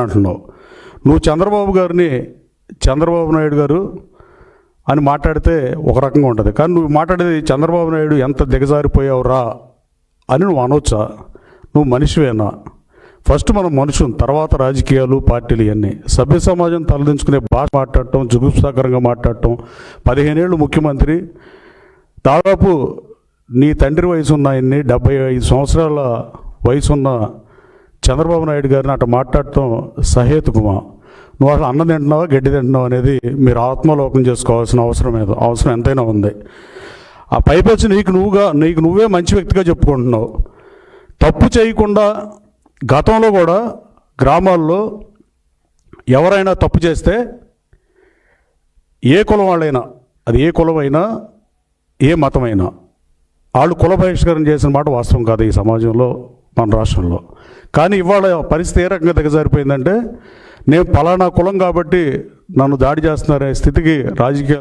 అంటున్నావు. నువ్వు చంద్రబాబు గారిని చంద్రబాబు నాయుడు గారు అని మాట్లాడితే ఒక రకంగా ఉంటుంది. కానీ నువ్వు మాట్లాడేది చంద్రబాబు నాయుడు ఎంత దిగజారిపోయావురా అని నువ్వు అనవచ్చా నువ్వు మనిషివేనా? ఫస్ట్ మనం మనుషులు తర్వాత రాజకీయాలు పార్టీలు ఇవన్నీ. సభ్య సమాజం తలదించుకునే భాష మాట్లాడటం జుగుప్సాకరంగా మాట్లాడటం. పదిహేనేళ్ళు ముఖ్యమంత్రి. దాదాపు నీ తండ్రి వయసు ఉన్న ఆయన్ని డెబ్బై ఐదు సంవత్సరాల వయసున్న చంద్రబాబు నాయుడు గారిని అటు మాట్లాడటం సహేతుకుమా? నువ్వు అసలు అన్నం తింటున్నావా గడ్డి తింటున్నావు అనేది మీరు ఆత్మలోకం చేసుకోవాల్సిన అవసరం ఏదో అవసరం ఎంతైనా ఉంది. ఆ పైపచ్చి నీకు నువ్వుగా నీకు నువ్వే మంచి వ్యక్తిగా చెప్పుకుంటున్నావు. తప్పు చేయకుండా గతంలో కూడా గ్రామాల్లో ఎవరైనా తప్పు చేస్తే ఏ కులం వాళ్ళైనా అది ఏ కులమైనా ఏ మతమైనా వాళ్ళు కుల బహిష్కరణ చేసిన మాట వాస్తవం కాదు ఈ సమాజంలో. మన రాష్ట్రంలో. కానీ ఇవాళ పరిస్థితి ఏ రకంగా దిగజారిపోయిందంటే నేను పలానా కులం కాబట్టి నన్ను దాడి చేస్తున్నారనే స్థితికి రాజకీయాలు